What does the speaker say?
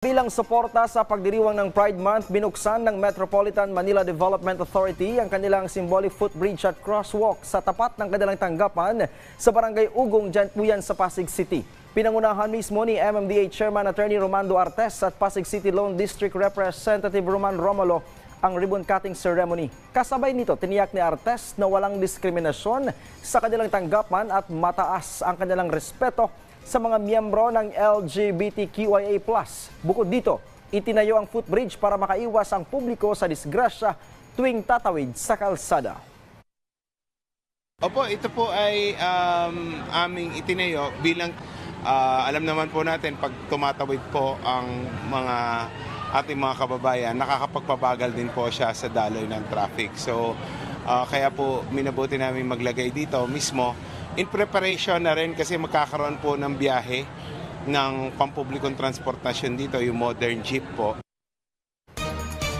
Bilang suporta sa pagdiriwang ng Pride Month, binuksan ng Metropolitan Manila Development Authority ang kanilang symbolic footbridge at crosswalk sa tapat ng kanilang tanggapan sa Barangay Ugong, Janpuyan sa Pasig City. Pinangunahan mismo ni MMDA Chairman Attorney Romando Artes at Pasig City Lone District Representative Roman Romulo ang ribbon cutting ceremony. Kasabay nito, tiniyak ni Artes na walang diskriminasyon sa kanilang tanggapan at mataas ang kanilang respeto sa mga miyembro ng LGBTQIA+. Bukod dito, itinayo ang footbridge para makaiwas ang publiko sa disgrasya tuwing tatawid sa kalsada. Opo, ito po ay um, aming itinayo bilang ah, alam naman po natin pag tumatawid po ang mga ating mga kababayan, nakakapagpabagal din po siya sa daloy ng traffic. So, ah, kaya po minabuti namin maglagay dito mismo in preparation na rin kasi magkakaroon po ng biyahe ng pampublikong transportasyon dito, yung modern jeep po.